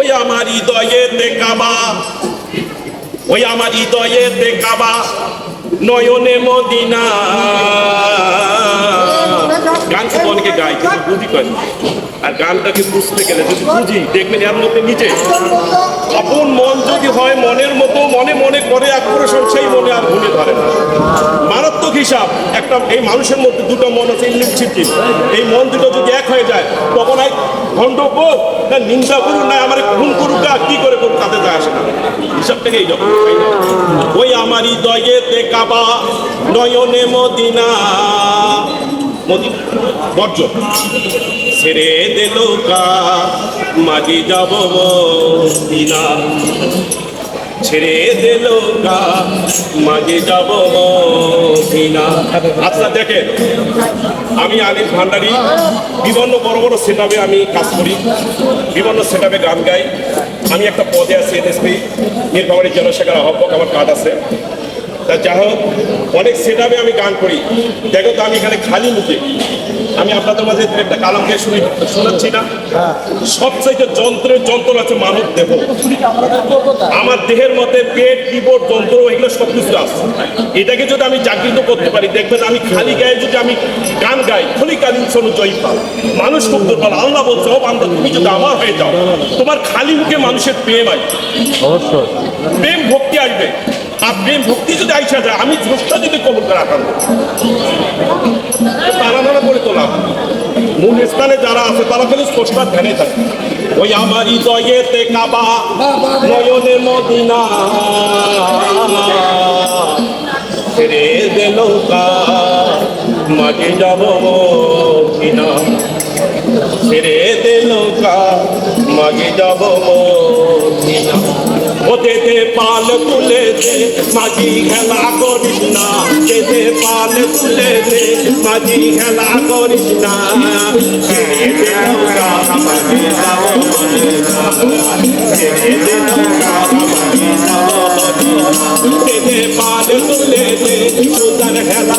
ওই আমার হৃদয়েতে কাবা ওই আমার হৃদয়েতে কাবা নয়নে মদিনা। গান শুধু অনেকে গায়, কিন্তু বুঝি করে আর গানটাকে বুঝতে গেলে যদি বুঝি, দেখবেন এর মধ্যে নিচে, আপন মন যদি হয়, মনের মতো মনে মনে করে আকর্ষণ সেই মনে আর ভুলে ধরে না। হিসাব একটা এই মানুষের মধ্যে দুটো মন আছে ইলেকট্রিসিটি এই মন দুটো যদি এক হয়ে যায়, তখন এক হোক না, নিন্দা করুক না, আমার খুন করুক না কি করে করুক, তাতে যায় আসে না। হিসাবটাকে এই রকম। তাই না? ওই আমারই দয়েতে কাবা, নয়নে মদিনা। মদিনা বর্জ্য। ছেড়ে দিল কা মাটি যাব মদিনা। ছেড়ে মাঝে মদিনা আচ্ছা দেখেন, আমি আনিস ভান্ডারি, বিভিন্ন বড় বড় সেটাপে আমি কাজ করি, বিভিন্ন সেটাপে গান গাই। আমি একটা পদে আছি এনএসপি নীলফামারী জনশেখর আহ্বক আমার কার্ড আছে। তা যাই হোক, অনেক সেটাপে আমি গান করি। দেখো তো, আমি এখানে খালি মুখে। আমি আপনাদের মাঝে একটা কালামকে শুনি শোনাচ্ছি না। সবচাইতে যন্ত্রের যন্ত্র আছে মানব দেহ। আমার দেহের মতে পেট কিবোর্ড যন্ত্র এগুলো সব কিছু আছে। এটাকে যদি আমি জাগৃত করতে পারি দেখবেন আমি খালি গায়ে যদি আমি গান গাই খলি কালীন শোনো জয় পাল মানুষ খুব দুর্বল। আল্লাহ বলছে ও বান্দা তুমি যদি আমার হয়ে যাও তোমার খালি মুখে মানুষের প্রেম আসবে অবশ্যই। প্রেম ভক্তি আসবে। আর প্রেম ভক্তি যদি আইসা যায় আমি স্রষ্টা যদি কবল করে না মূল স্থানে যারা আছে, তারা খালি স্রষ্টার ধ্যানে থাকে। ওই আমারই জয়েতে কাবা, নয়নে মদিনা। রে দে নৌকা, মাঝে যাব কিনা রে দে নৌকা, মাঝে যাব পাল তুলে দে, মাঝি খেলা করিস না। কেঁদে পাল তুলে দে, মাঝি খেলা করিস না। কেঁদে পাল তুলে দে সুদার খেলা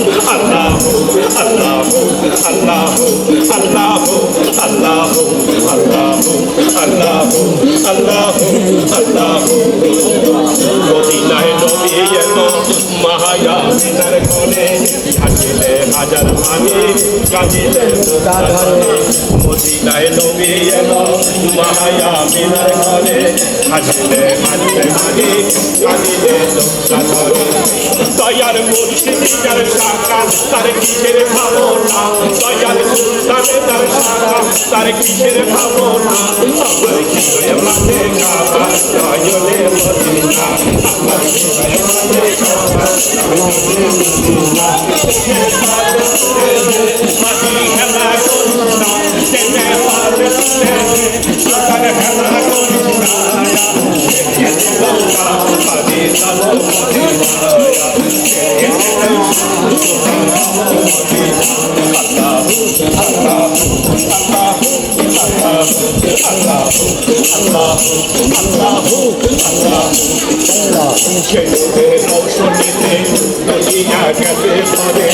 আল্লাহ আল্লাহ আল্লাহ আল্লাহ আল্লাহ আল্লাহ আল্লাহ আল্লাহ আল্লাহ মদিনায় নবী এলো মাহায়া মিনার কোণে থাকিলে হাজার আমি কাঁদিলে মদিনায় নবী এলো মাহায়া মিনার কোণে হাসিলে হাসিলে আমি কাঁদিলে দয়ার মুর্শিদি যার শাখা তার কিসের ভাবনা দয়ার সুলতানে তার শাখা তার কিসের ভাবনা আমার হৃদয়ে মানে কাবা দয়লে মদিনা আমার হৃদয়ে মানে কাবা মাঝি খেলা করিস না তেনে পালে তুলে ছেলেতে মৌসুমিতে মদিনা গেছে পরে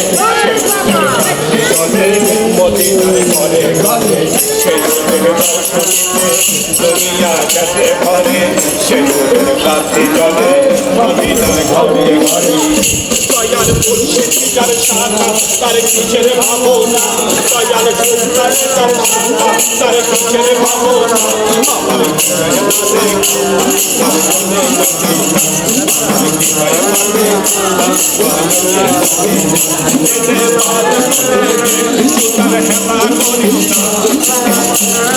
চলে মদিনায় পরে ঘরে ছেলেদের মৌসুমিতে দুনিয়া গেছে পরে ছেলেদের কাছে চলে তার কিচেরে ভাবো না দয়াল কৃষ্ণের কথা তার কিচেরে ভাবো না আমার কিচেরে ভাবো না তার হেলা করি না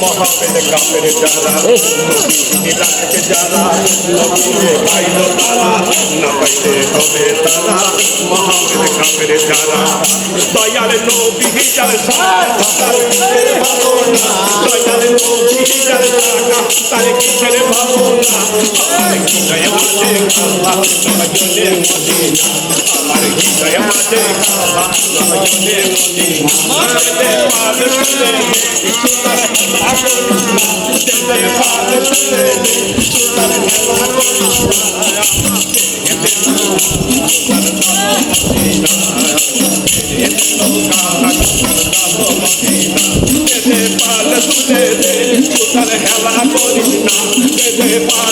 মহাপের কাপের যারা রাখে যারা নবীরে পাইল তারা না পাইলে হবে তারা মহাপের কাপের যারা দয়ার নবী যার সাথে ভালো না দয়ার নবী Marequita é uma deca, lá na zona de Nemotina. Marequita é uma deca, lá na zona de Nemotina. Marequita é uma deca, lá na zona de Nemotina. Marequita é uma deca, lá na zona de Nemotina. Marequita é uma deca, lá na zona de Nemotina.